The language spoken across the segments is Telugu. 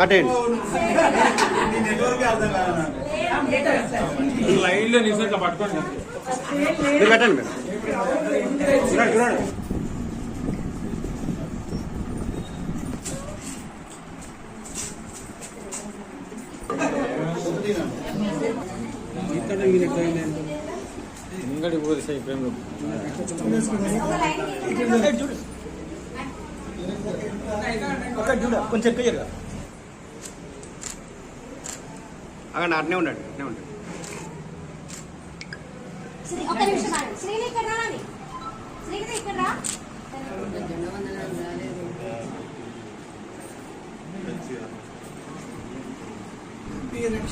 అటెండ్. పట్టుకోండి. పెట్టండి మేడం చూడండి చూడండి. ముంగడి పోదు సార్ ప్రేమలో కొంచెం క్లియర్గా అక్కడ అట్నే ఉన్నాడు అట్నే ఉన్నాడు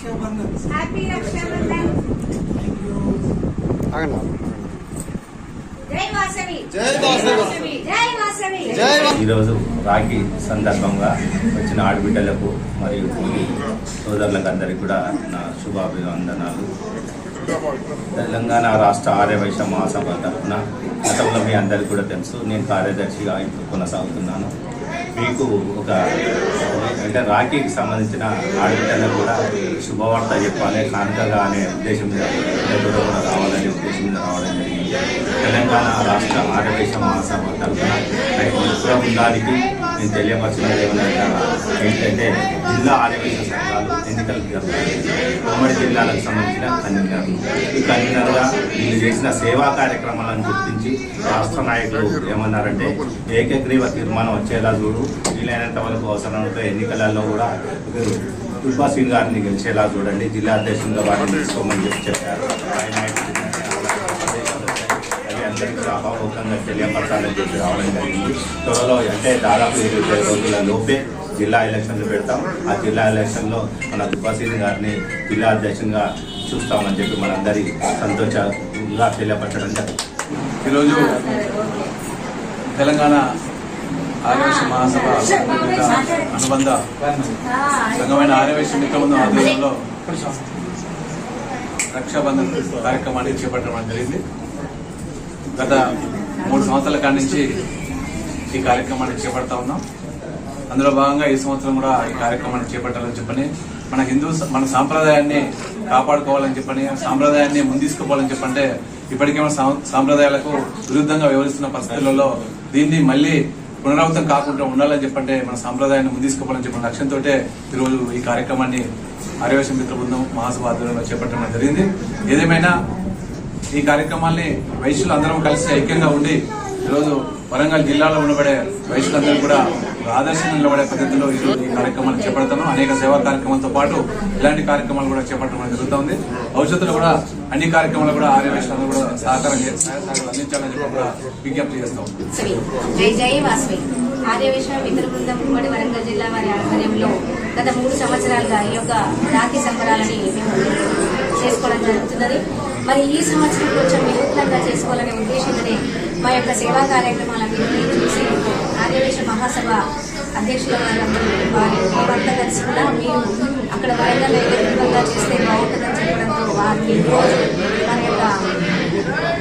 హ్యాపీ రక్షాబంధన్ ఆగండి. జై వాసవి. జై వాసవి. జై వాసవి. ఈరోజు రాఖీ సందర్భంగా వచ్చిన ఆడబిడ్డలకు మరియు సోదరులకు అందరికీ కూడా నా శుభాభివందనాలు తెలంగాణ రాష్ట్ర ఆర్యవైశ్య మహాసభ తరఫున గతంలో మీ అందరికీ కూడా తెలుసు నేను కార్యదర్శిగా ఇప్పుడు కొనసాగుతున్నాను. మీకు ఒక అంటే రాఖీకి సంబంధించిన ఆడబిడ్డలకు కూడా శుభవార్త చెప్పాలి కానుకగా అనే ఉద్దేశం మీద రావాలనే ఉద్దేశం మీద రావడం జరిగింది. తెలంగాణ రాష్ట్ర ఆర్యవైశ్య మహాసభ తరఫున ఇప్పుడు బృందానికి నేను తెలియపరచినది ఏమన్నా ఏంటంటే జిల్లా ఆర్యవైశ్య సంఘాలు ఎన్నికలు ఉమ్మడి జిల్లాలకు సంబంధించిన కన్వీనర్లు. ఈ కన్వీనర్గా వీళ్ళు చేసిన సేవా కార్యక్రమాలను గుర్తించి రాష్ట్ర నాయకులు ఏమన్నారంటే ఏకగ్రీవ తీర్మానం వచ్చేలా చూడు. వీలైనంత వరకు అవసరంతో ఎన్నికలలో కూడా మీరు సింగ్ గారిని గెలిచేలా చూడండి. జిల్లా అధ్యక్షులుగా వారిని తీసుకోమని చెప్పి చెప్పారు. ఆయన అందరికీ అభావకంగా తెలియపరచాలని చెప్పి రావడం జరిగింది. త్వరలో అంటే దాదాపు ఇరవై రోజుల లోపే జిల్లా ఎలక్షన్లు పెడతాం. ఆ జిల్లా ఎలక్షన్లో మన దుబ్బాసీని గారిని జిల్లా అధ్యక్షంగా చూస్తామని చెప్పి మనందరి సంతోషంగా తెలియపరచడం జరిగింది. ఈరోజు తెలంగాణ ఆర్యవేశ మహాసభ అనుబంధ సంఘమైన ఆర్యవేశ మిత్రబృందం ఆధ్వర్యంలో రక్షాబంధన్ కార్యక్రమాన్ని చేపట్టడం జరిగింది. గత మూడు సంవత్సరాల కాడి నుంచి ఈ కార్యక్రమాన్ని చేపడతా ఉన్నాం. అందులో భాగంగా ఈ సంవత్సరం కూడా ఈ కార్యక్రమాన్ని చేపట్టాలని చెప్పని మన హిందూ మన సాంప్రదాయాన్ని కాపాడుకోవాలని చెప్పని సాంప్రదాయాన్ని ముందీసుకుపోవాలని చెప్పంటే ఇప్పటికే మన సాం- సాంప్రదాయాలకు విరుద్ధంగా వ్యవహరిస్తున్న పరిస్థితులలో దీన్ని మళ్ళీ పునరావృతం కాకుండా ఉండాలని చెప్పంటే మన సాంప్రదాయాన్ని ముందీసుకుపోవాలని చెప్పిన లక్ష్యంతో ఈరోజు ఈ కార్యక్రమాన్ని ఆర్యవేశ మిత్ర బృందం మహాసభ ఆధ్వర్యంలో చేపట్టడం జరిగింది. ఏదేమైనా ఈ కార్యక్రమాల్ని వైశ్యులు అందరం కలిసి ఐక్యంగా ఉండి ఈరోజు వరంగల్ జిల్లాలో ఉండబడే వైశ్యులందరూ కూడా ఆదర్శంగా నిలబడే పద్ధతిలో ఈరోజు ఈ కార్యక్రమాన్ని చేపడతాను అనేక సేవా కార్యక్రమాలతో పాటు ఇలాంటి కార్యక్రమాలు కూడా చేపట్టడం జరుగుతుంది. భవిష్యత్తులో కూడా అన్ని కార్యక్రమాలు కూడా ఆర్య వైశ్యులందరూ కూడా సహకారం అందించాలని చెప్పి కూడా విజ్ఞప్తి చేస్తాం. వాసవి. జై మిత్ర బృందం ఉమ్మడి వరంగల్ జిల్లా వారి ఆధ్వర్యంలో గత మూడు సంవత్సరాలుగా ఈ యొక్క రాఖీ సంబరాలని మేము చేసుకోవడం జరుగుతున్నది మరి ఈ సంవత్సరం కొంచెం వినూత్నంగా చేసుకోవాలనే ఉద్దేశంగానే మా యొక్క సేవా కార్యక్రమాలన్నింటినీ చూసి ఆర్యవేశ మహాసభ అధ్యక్షుల వారందరూ వారి వారంతా కలిసి కూడా మీరు అక్కడ వరంగల్ ఏకగ్రీవంగా చేస్తే బాగుంటుందని చెప్పడంతో వారికి రోజు మన యొక్క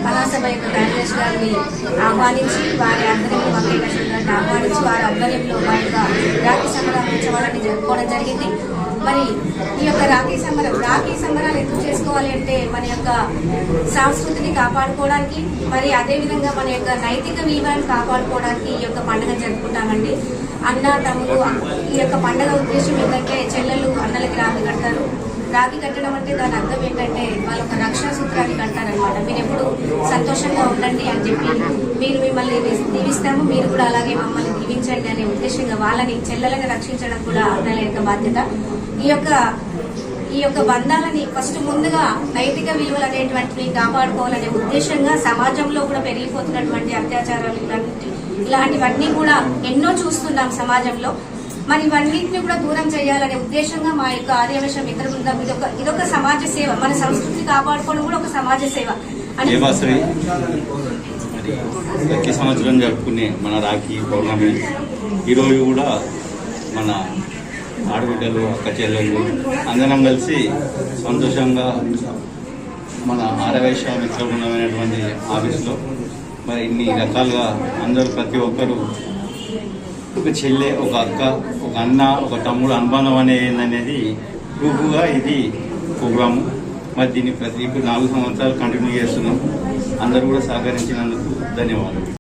మహాసభ యొక్క కార్యదర్శి గారిని ఆహ్వానించి వారి ఆధ్వర్యంలో వెంకటేశ్వర గారిని ఆహ్వానించి వారి ఆధ్వర్యంలో వారి యొక్క రాఖీ సంబరాల ఉంచవాలని జరుపుకోవడం జరిగింది. మరి ఈ యొక్క రాఖీ సంబరం రాఖీ సంబరాలు ఎందుకు చేసుకోవాలి అంటే మన యొక్క సంస్కృతిని కాపాడుకోవడానికి మరి అదేవిధంగా మన యొక్క నైతిక విలువలను కాపాడుకోవడానికి ఈ యొక్క పండుగ జరుపుకుంటామండి. అన్న తమ్ముడు ఈ యొక్క పండుగ ఉద్దేశం ఏంటంటే చెల్లెలు అన్నలకి రాఖీ కడతారు. రాఖీ కట్టడం అంటే దాని అర్థం ఏంటంటే వాళ్ళ ఒక రక్షణ సూత్రాన్ని కడతారనమాట మీరు ఎప్పుడు సంతోషంగా ఉండండి అని చెప్పి మీరు మిమ్మల్ని దీవిస్తాము మీరు కూడా అలాగే మమ్మల్ని దీవించండి అనే ఉద్దేశంగా వాళ్ళని చెల్లెలను రక్షించడం కూడా అన్నల యొక్క బాధ్యత. ఈ యొక్క ఈ యొక్క బంధాలని ఫస్ట్ ముందుగా నైతిక విలువలు అనేటువంటివి కాపాడుకోవాలనే ఉద్దేశంగా సమాజంలో కూడా పెరిగిపోతున్నటువంటి అత్యాచారాలు ఇలాంటి ఇలాంటివన్నీ కూడా ఎన్నో చూస్తున్నాం సమాజంలో. మరి ఇవన్నింటిని కూడా దూరం చేయాలనే ఉద్దేశంగా మా యొక్క ఆర్యవేశ మిత్ర బృందం ఇదొక ఇదొక సమాజ సేవ. మన సంస్కృతిని కాపాడుకోవడం కూడా ఒక సమాజ సేవ. అని ప్రతి సంవత్సరం జరుపుకునే మన రాఖీ పౌర్ణమి ఈరోజు కూడా మన ఆడబిడ్డలు అక్క చెల్లెళ్ళు అందరం కలిసి సంతోషంగా మన ఆరవేశ మిత్రబృందమైనటువంటి ఆఫీస్లో మరి ఇన్ని రకాలుగా అందరూ ప్రతి ఒక్కరు ఒక చెల్లె ఒక అక్క ఒక అన్న ఒక తమ్ముడు అనుబంధం అనేది అనేది ప్రూఫ్గా ఇది ప్రోగ్రాము. మరి దీన్ని ప్రతి నాలుగు సంవత్సరాలు కంటిన్యూ చేస్తున్నాం. అందరూ కూడా సహకరించినందుకు ధన్యవాదాలు.